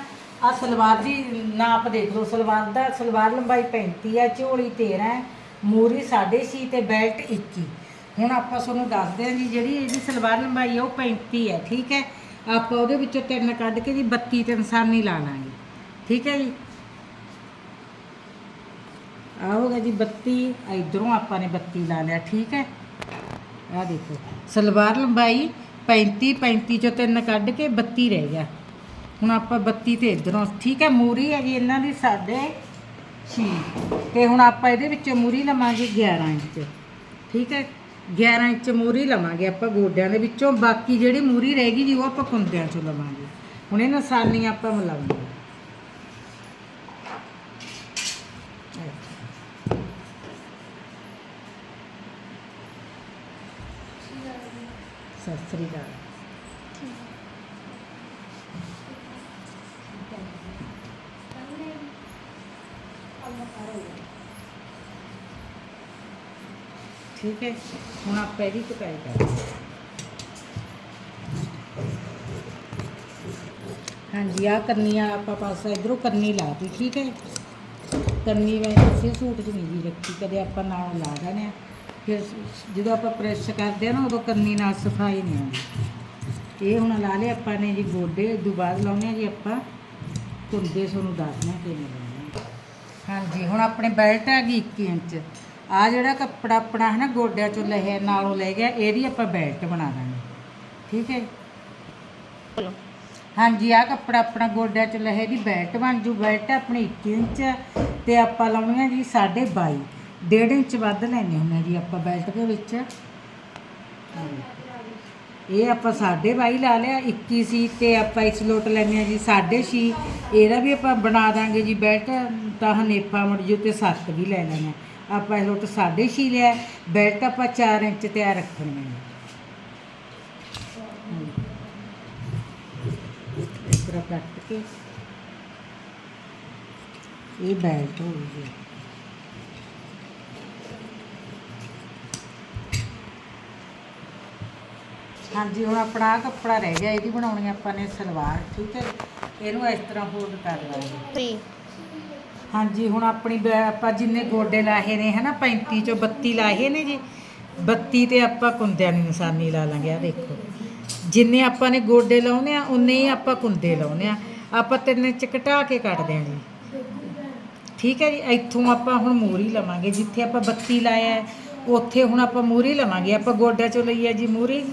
ਆ ਸਲਵਾਰ ਦੀ ਨਾਪ ਦੇਖ ਲਓ, ਸਲਵਾਰ ਦਾ, ਸਲਵਾਰ ਲੰਬਾਈ 35 ਹੈ ਝੋਲੀ 13 ਹੈ ਮੂਰੀ 6.5 ਤੇ ਬੈਲਟ 21 ਹੁਣ ਆਪਾਂ ਤੁਹਾਨੂੰ ਦੱਸਦੇ ਹਾਂ ਜੀ, ਜਿਹੜੀ ਇਹਦੀ ਸਲਵਾਰ ਲੰਬਾਈ ਹੈ ਉਹ 35 ਹੈ, ਠੀਕ ਹੈ? ਆਪਾਂ ਉਹਦੇ ਵਿੱਚੋਂ ਤਿੰਨ ਕੱਢ ਕੇ ਜੀ 32 ਤੇ ਨਿਸ਼ਾਨੀ ਲਾ ਲਾਂਗੇ। ਠੀਕ ਹੈ ਜੀ? ਆ ਹੋ ਜੀ 32 ਇਧਰੋਂ ਆਪਾਂ ਨੇ 32 ਲਾ ਲਿਆ, ਠੀਕ ਹੈ? ਆ ਦੇਖੋ, ਸਲਵਾਰ ਲੰਬਾਈ 35 35 ਚੋਂ ਤਿੰਨ ਕੱਢ ਕੇ 32 ਰਹਿ ਗਿਆ। ਹੁਣ ਆਪਾਂ 32 ਤੇ ਇਧਰੋਂ, ਠੀਕ ਹੈ? ਮੂਰੀ ਹੈ ਜੀ, ਇਹਨਾਂ ਦੀ ਸਾਡੇ ਠੀਕ। ਤੇ ਹੁਣ ਆਪਾਂ ਇਹਦੇ ਵਿੱਚੋਂ ਮੂਰੀ ਲਵਾਂਗੇ 11 ਇੰਚ। ਠੀਕ ਹੈ? 11 ਇੰਚ ਮੂਰੀ ਲਵਾਂਗੇ ਆਪਾਂ ਗੋਡਿਆਂ ਦੇ ਵਿੱਚੋਂ। ਬਾਕੀ ਜਿਹੜੀ ਮੂਰੀ ਗਈ ਜੀ, ਉਹ ਆਪਾਂ ਕੁੰਦਿਆਂ ਚੋਂ ਲਵਾਂਗੇ। ਹੁਣ ਇਹ ਨਿਸ਼ਾਨੀਆਂ ਆਪਾਂ ਮਿਲਾਵਾਂਗੇ। ਸਤਿ ਸ੍ਰੀ ਅਕਾਲ। ਠੀਕ ਹੈ, ਹੁਣ ਆਪਾਂ ਇਹਦੀ ਕਟਾਈ ਕਰਾਂਗੇ ਹਾਂਜੀ ਆ ਕੰਨੀਆਂ ਆਪਾਂ ਪਾਸਾ ਇਧਰੋਂ ਕੰਨੀ ਲਾਤੀ, ਠੀਕ ਹੈ। ਕੰਨੀ ਮੈਂ ਕਿਸੇ ਸੂਟ 'ਚ ਨਹੀਂ ਜੀ ਰੱਖੀ, ਕਦੇ ਆਪਾਂ ਨਾਲ ਲਾ ਦੇਣੇ ਆ। ਫਿਰ ਜਦੋਂ ਆਪਾਂ ਪ੍ਰੈਸ ਕਰਦੇ ਆ ਨਾ, ਉਦੋਂ ਕੰਨੀ ਨਾਲ ਸਫ਼ਾਈ ਨਹੀਂ ਆਉਂਦੀ। ਇਹ ਹੁਣ ਲਾ ਲਿਆ ਆਪਾਂ ਨੇ ਜੀ ਗੋਡੇ, ਉਦੋਂ ਬਾਅਦ ਲਾਉਣੇ ਆ ਜੀ ਆਪਾਂ। ਕੁੰਦੇ ਤੁਹਾਨੂੰ ਦੱਸਣਾ ਕਿਵੇਂ ਲਾਉਣੇ ਹਾਂਜੀ ਹੁਣ ਆਪਣੇ ਬੈਲਟ ਗਈ 21 ਇੰਚ। ਆ ਜਿਹੜਾ ਕੱਪੜਾ ਆਪਣਾ ਹੈ ਨਾ ਗੋਡਿਆਂ ਚੋਂ ਲਿਆ ਨਾਲੋਂ ਲੈ ਗਿਆ ਇਹਦੀ ਆਪਾਂ ਬੈਲਟ ਬਣਾ ਦਾਂਗੇ। ਠੀਕ ਹੈ? ਹਾਂਜੀ ਆ ਕੱਪੜਾ ਆਪਣਾ ਗੋਡਿਆਂ ਚ ਲਹੇ ਦੀ ਬੈਲਟ ਬਣ ਜੂ। ਬੈਲਟ ਆਪਣੀ 21 ਇੰਚ ਤੇ ਆਪਾਂ ਲਾਉਣੀ ਆ ਜੀ 22.5 ਡੇਢ ਇੰਚ ਵੱਧ ਲੈਣੇ ਹੁੰਦੇ ਜੀ ਆਪਾਂ ਬੈਲਟ ਦੇ ਵਿੱਚ। ਇਹ ਆਪਾਂ 22.5 ਲਾ ਲਿਆ 21 ਸੀ ਤੇ ਆਪਾਂ ਇਸ ਲੋਟ ਲੈਣੇ ਆ ਜੀ 6.5 ਇਹਦਾ ਵੀ ਆਪਾਂ ਬਣਾ ਦਾਂਗੇ ਜੀ ਬੈਲਟ, ਤਾਂ ਹਨੇਫਾ ਮੁੜ ਜੂ ਤੇ 7 ਵੀ ਲੈ ਲੈਣਾ ਆਪਾਂ ਇਹ ਲੋਟ 6.5 ਲਿਆ, ਬੈਲਟ ਆਪਾਂ 4 ਇੰਚ ਤਿਆਰ ਰੱਖਣੀ ਹੈ। ਇਸ ਤਰ੍ਹਾਂ ਕੱਟ ਕੇ। ਇਹ ਬੈਲਟ ਹੋ ਗਈ ਹਾਂਜੀ ਹੁਣ ਆਪਣਾ ਆਹ ਕੱਪੜਾ ਰਹਿ ਗਿਆ ਇਹਦੀ ਬਣਾਉਣੀ ਆਪਾਂ ਨੇ ਸਲਵਾਰ ਠੀਕ ਹੈ ਇਹਨੂੰ ਇਸ ਤਰ੍ਹਾਂ ਫੋਲਡ ਕਰ ਲਾਂਗੇ ਹਾਂਜੀ ਹੁਣ ਆਪਣੀ ਬੈ- ਆਪਾਂ ਜਿੰਨੇ ਗੋਡੇ ਲਾਹੇ ਨੇ ਹਨਾ 35 ਚੋਂ 32 ਲਾਹੇ ਨੇ ਜੀ 32 ਤੇ ਆਪਾਂ ਕੁੰਦਿਆਂ ਦੀ ਨਿਸ਼ਾਨੀ ਲਾ ਲਾਂਗੇ ਆ ਦੇਖੋ। ਜਿੰਨੇ ਆਪਾਂ ਨੇ ਗੋਡੇ ਲਾਉਨੇ ਆ ਉਨੇ ਹੀ ਆਪਾਂ ਕੁੰਦੇ ਲਾਉਨੇ ਆ। ਆਪਾਂ ਤਿੰਨ ਇੰਚ ਘਟਾ ਕੇ ਕੱਟਦੇ ਆ ਜੀ। ਠੀਕ ਹੈ ਜੀ ਇੱਥੋਂ ਆਪਾਂ ਹੁਣ ਮੂਰੀ ਲਵਾਂਗੇ ਜਿੱਥੇ ਆਪਾਂ ਬੱਤੀ ਲਾਇਆ ਹੈ, ਉੱਥੇ ਹੁਣ ਆਪਾਂ ਮੂਰੀ ਲਵਾਂਗੇ। ਆਪਾਂ ਗੋਡਿਆਂ ਚੋਂ ਲਈ ਹੈ ਜੀ ਮੂਰੀ।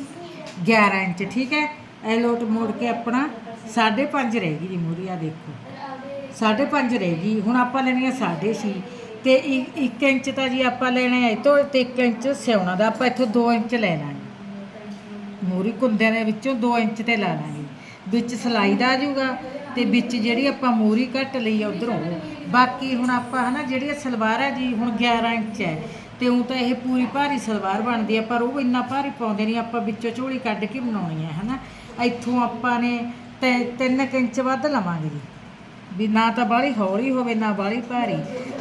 11 ਇੰਚ, ਠੀਕ ਹੈ? ਇਹ ਲੋਟ ਮੋੜ ਕੇ ਆਪਣਾ 5.5 ਗਈ ਜੀ ਮੂਰੀ ਆ ਦੇਖੋ। 5.5 ਰਹੇਗੀ ਹੁਣ ਆਪਾਂ ਲੈਣੀ ਹੈ 6.5 ਤੇ 1 ਇੰਚ ਤਾਂ ਜੀ ਆਪਾਂ ਲੈਣਾ ਹੈ ਤੋਂ, ਤੇ 1 ਇੰਚ ਸਿਉਣਾ ਦਾ ਆਪਾਂ ਇੱਥੋਂ 2 ਇੰਚ ਲੈ ਲਾਂਗੇ। ਮੂਰੀ ਕੁੰਦਿਆਂ ਦੇ ਵਿੱਚੋਂ 2 ਇੰਚ ਤੇ ਲਾ ਲਾਂਗੇ। ਵਿੱਚ ਸਲਾਈ ਦਾ ਆ ਜਾਊਗਾ ਤੇ ਵਿੱਚ ਜਿਹੜੀ ਆਪਾਂ ਮੂਰੀ ਕੱਟ ਲਈ ਆ, ਉਧਰੋਂ। ਬਾਕੀ ਹੁਣ ਆਪਾਂ ਹਨਾ, ਜਿਹੜੀ ਇਹ ਸਲਵਾਰ ਹੈ ਜੀ, ਹੁਣ 11 ਇੰਚ ਹੈ। ਤੇ ਉਹ ਤਾਂ ਇਹ ਪੂਰੀ ਭਾਰੀ ਸਲਵਾਰ ਬਣਦੀ ਹੈ ਪਰ ਉਹ ਇੰਨਾ ਭਾਰੀ ਪਾਉਂਦੇ ਨਹੀਂ, ਆਪਾਂ ਵਿੱਚੋਂ ਝੋਲੀ ਕੱਢ ਕੇ ਬਣਾਉਣੀ ਹੈ ਹਨਾ? ਇੱਥੋਂ ਆਪਾਂ ਨੇ 3 ਇੰਚ ਵੱਧ ਲਵਾਂਗੇ ਜੀ। ਵੀ ਨਾ ਤਾਂ ਬਾਹਲੀ ਹੌਲੀ ਹੋਵੇ, ਨਾ ਬਾਹਲੀ ਭਾਰੀ।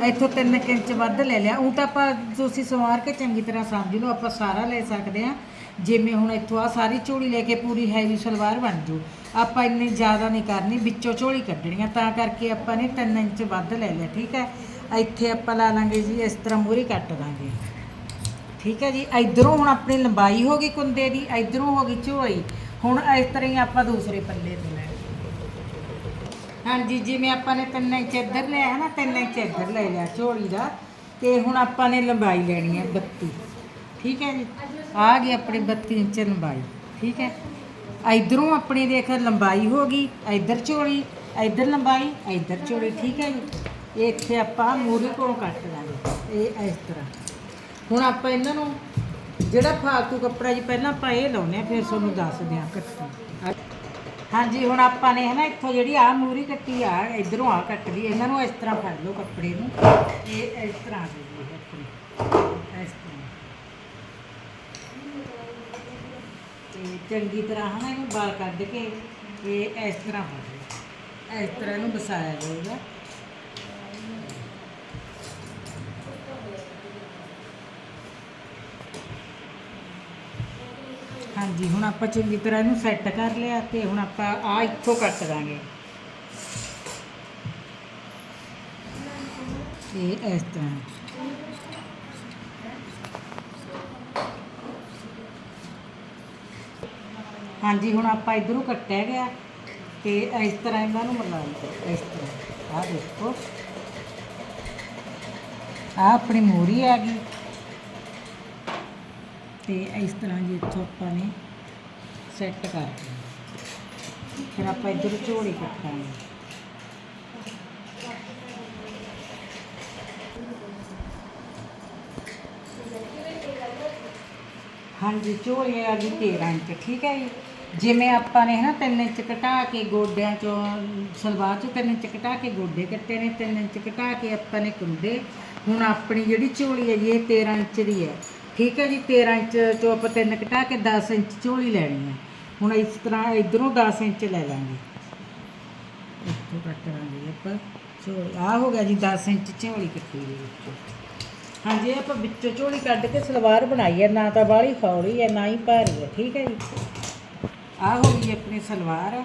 ਇੱਥੋਂ 3 ਇੰਚ ਵੱਧ ਲੈ ਲਿਆ। ਉਹ ਤਾਂ ਆਪਾਂ ਤੁਸੀਂ ਸਵਾਰ ਕੇ ਚੰਗੀ ਤਰ੍ਹਾਂ ਸਮਝ ਲਓ, ਆਪਾਂ ਸਾਰਾ ਲੈ ਸਕਦੇ ਆ। ਜਿਵੇਂ ਹੁਣ ਇੱਥੋਂ ਆ ਸਾਰੀ ਝੋਲੀ ਲੈ ਕੇ ਪੂਰੀ ਹੈਵੀ ਸਲਵਾਰ ਬਣ ਜੂ। ਆਪਾਂ ਇੰਨੀ ਜ਼ਿਆਦਾ ਨਹੀਂ ਕਰਨੀ, ਵਿੱਚੋਂ ਝੋਲੀ ਕੱਢਣੀ ਆ। ਤਾਂ ਕਰਕੇ ਆਪਾਂ ਨੇ 3 ਇੰਚ ਵੱਧ ਲੈ ਲਿਆ, ਠੀਕ ਹੈ? ਇੱਥੇ ਆਪਾਂ ਲਾ ਲਾਂਗੇ ਜੀ, ਇਸ ਤਰ੍ਹਾਂ ਮੂਰੀ ਕੱਟ ਦਾਂਗੇ। ਠੀਕ ਹੈ ਜੀ, ਇਧਰੋਂ ਹੁਣ ਆਪਣੀ ਲੰਬਾਈ ਹੋ ਗਈ ਕੁੰਦੇ ਦੀ, ਇਧਰੋਂ ਹੋ ਗਈ ਝੋਲੀ। ਹੁਣ ਇਸ ਤਰ੍ਹਾਂ ਹੀ ਆਪਾਂ ਦੂਸਰੇ ਪੱਲੇ ਤੇ ਲੈ ਹਾਂਜੀ, ਜਿਵੇਂ ਆਪਾਂ ਨੇ ਤਿੰਨ ਇੰਚ ਇੱਧਰ ਲਿਆ ਹੈ ਨਾ, ਤਿੰਨ ਇੰਚ ਇੱਧਰ ਲੈ ਲਿਆ ਝੋਲੀ ਦਾ। ਤੇ ਹੁਣ ਆਪਾਂ ਨੇ ਲੰਬਾਈ ਲੈਣੀ ਹੈ 32 ਠੀਕ ਹੈ ਜੀ, ਆ ਗਈ ਆਪਣੀ 32 ਇੰਚ ਲੰਬਾਈ। ਠੀਕ ਹੈ, ਇਧਰੋਂ ਆਪਣੀ ਦੇਖ ਲੰਬਾਈ ਹੋ ਗਈ, ਇਧਰ ਝੋਲੀ, ਇਧਰ ਲੰਬਾਈ, ਇਧਰ ਝੋਲੀ। ਠੀਕ ਹੈ ਜੀ। ਇਹ ਇੱਥੇ ਆਪਾਂ ਮੂਰੀ ਕੋਲੋਂ ਕੱਟ ਲਾਂਗੇ, ਇਹ ਇਸ ਤਰ੍ਹਾਂ। ਹੁਣ ਆਪਾਂ ਇਹਨਾਂ ਨੂੰ, ਜਿਹੜਾ ਫਾਲਤੂ ਕੱਪੜਾ ਜੀ ਪਹਿਲਾਂ ਆਪਾਂ ਇਹ ਲਾਉਨੇ ਆ ਫਿਰ ਤੁਹਾਨੂੰ ਦੱਸਦੇ ਆ ਕੱਟੂ ਹਾਂਜੀ, ਹੁਣ ਆਪਾਂ ਨੇ ਹਨਾ ਇੱਥੋਂ ਜਿਹੜੀ ਆ ਮੂਰੀ ਕੱਟੀ ਆ ਇਧਰੋਂ ਆ ਕੱਟ ਲਈ, ਇਹਨਾਂ ਨੂੰ ਇਸ ਤਰ੍ਹਾਂ ਫੜ ਲਓ ਕੱਪੜੇ ਨੂੰ। ਇਹ ਇਸ ਤਰ੍ਹਾਂ ਦੇ ਜੀ ਆਪਣੀ, ਇਸ ਤਰ੍ਹਾਂ। ਤੇ ਚੰਗੀ ਤਰ੍ਹਾਂ ਹਨਾ ਇਹਨੂੰ ਬਾਲ ਕੱਢ ਕੇ, ਇਹ ਇਸ ਤਰ੍ਹਾਂ ਹੋ ਜਾਊਗਾ ਇਸ ਤਰ੍ਹਾਂ ਇਹਨੂੰ ਵਸਾਇਆ ਜਾਊਗਾ। ਹਾਂਜੀ, ਹੁਣ ਆਪਾਂ ਚੰਗੀ ਤਰ੍ਹਾਂ ਇਹਨੂੰ ਸੈੱਟ ਕਰ ਲਿਆ ਤੇ ਹੁਣ ਆਪਾਂ ਆ ਇੱਥੋਂ ਕੱਟ ਦਾਂਗੇ। ਇਹ ਇਸ ਤਰ੍ਹਾਂ। ਹਾਂਜੀ, ਹੁਣ ਆਪਾਂ ਇਧਰੋਂ ਕੱਟਿਆ ਗਿਆ ਤੇ ਇਸ ਤਰ੍ਹਾਂ ਇਹਨਾਂ ਨੂੰ ਮਿਲਾ ਲਓ। ਇਸ ਤਰ੍ਹਾਂ। ਆਹ ਦੇਖੋ। ਆ ਆਪਣੀ ਮੋਰੀ ਆ ਗਈ। ਤੇ ਇਸ ਤਰ੍ਹਾਂ ਜੀ ਇੱਥੋਂ ਆਪਾਂ ਨੇ ਸੈੱਟ ਕਰ ਦਿੱਤਾ। ਫਿਰ ਆਪਾਂ ਇੱਧਰ ਝੋਲੀ ਕੱਟਾਂਗੇ ਹਾਂਜੀ ਝੋਲੀ ਆ ਗਈ 13 ਇੰਚ ਠੀਕ ਹੈ ਜੀ। ਜਿਵੇਂ ਆਪਾਂ ਨੇ ਨਾ 3 ਇੰਚ ਘਟਾ ਕੇ ਗੋਡਿਆਂ ਚੋਂ, ਸਲਵਾਰ ਚੋਂ 3 ਇੰਚ ਘਟਾ ਕੇ ਗੋਡੇ ਕੱਟੇ ਨੇ 3 ਇੰਚ ਘਟਾ ਕੇ ਆਪਾਂ ਨੇ ਕੁੰਡੇ। ਹੁਣ ਆਪਣੀ ਜਿਹੜੀ ਝੋਲੀ ਹੈ ਜੀ, ਇਹ 13 ਇੰਚ ਦੀ ਹੈ। ਠੀਕ ਹੈ ਜੀ 13 ਇੰਚ ਚੋਂ ਆਪਾਂ 3 ਘਟਾ ਕੇ 10 ਇੰਚ ਝੋਲੀ ਲੈਣੀ ਹੈ। ਹੁਣ ਇਸ ਤਰ੍ਹਾਂ ਇਧਰੋਂ 10 ਇੰਚ ਲੈ ਲਾਂਗੇ। ਇੱਥੋਂ ਕੱਟ ਲਾਂਗੇ ਆਪਾਂ ਝੋਲੀ। ਆ ਹੋ ਗਿਆ ਜੀ 10 ਇੰਚ ਝੋਲੀ ਕੱਟੀ ਦੇ ਵਿੱਚੋਂ। ਹਾਂਜੀ ਆਪਾਂ ਵਿੱਚੋਂ ਝੋਲੀ ਕੱਢ ਕੇ ਸਲਵਾਰ ਬਣਾਈ ਹੈ। ਨਾ ਤਾਂ ਬਾਹਲੀ ਹੌਲੀ ਹੈ, ਨਾ ਹੀ ਭਾਰੀ ਹੈ। ਠੀਕ ਹੈ ਜੀ। ਆਹ ਹੋ ਗਈ ਆਪਣੀ ਸਲਵਾਰ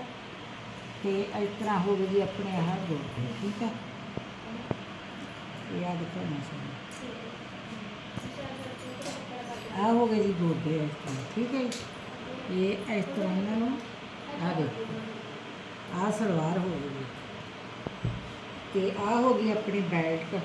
ਤੇ ਇਸ ਤਰ੍ਹਾਂ ਹੋ ਗਈ ਜੀ ਆਪਣੇ ਆਹ ਗੋਡੇ ਠੀਕ ਹੈ। ਇਹ ਆ ਦੇਖੋ ਨਾ ਸਹੀ ਆਹ ਹੋ ਗਏ ਜੀ ਗੋਡੇ ਇਸ ਤਰ੍ਹਾਂ, ਠੀਕ ਹੈ ਜੀ? ਇਹ ਇਸ ਤਰ੍ਹਾਂ ਇਹਨਾਂ ਨੂੰ ਆ ਦੇਖੋ। ਆਹ ਸਲਵਾਰ ਹੋ ਗਈ। ਜੀ। ਤੇ ਆਹ ਹੋ ਗਈ ਆਪਣੀ ਬੈਲਟ।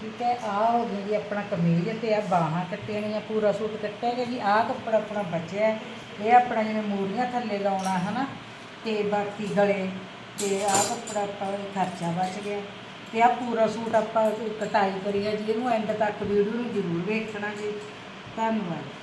ਠੀਕ ਹੈ, ਆ ਹੋ ਗਈ ਜੀ ਆਪਣਾ ਕਮੀਜ਼ ਤੇ ਆ ਬਾਹਾਂ ਕੱਟੀਆਂ ਨੇ ਪੂਰਾ ਸੂਟ ਕੱਟਿਆ ਗਿਆ ਜੀ। ਆਹ ਕੱਪੜਾ ਆਪਣਾ ਬਚਿਆ। ਇਹ ਆਪਣਾ ਜਿਵੇਂ ਮੂਰੀਆਂ ਥੱਲੇ ਲਾਉਣਾ, ਹਨਾ? ਤੇ ਬਾਕੀ ਗਲੇ ਤੇ ਆਹ ਕੱਪੜਾ ਆਪਾਂ ਖਰਚਾ ਬਚ ਗਿਆ। ਤੇ ਆ ਪੂਰਾ ਸੂਟ ਆਪਾਂ ਕਟਾਈ ਕਰੀ ਹੈ ਜੀ, ਇਹਨੂੰ ਐਂਡ ਤੱਕ ਵੀਡੀਓ ਨੂੰ ਜ਼ਰੂਰ ਵੇਖਣਾ ਜੀ। ਧੰਨਵਾਦ।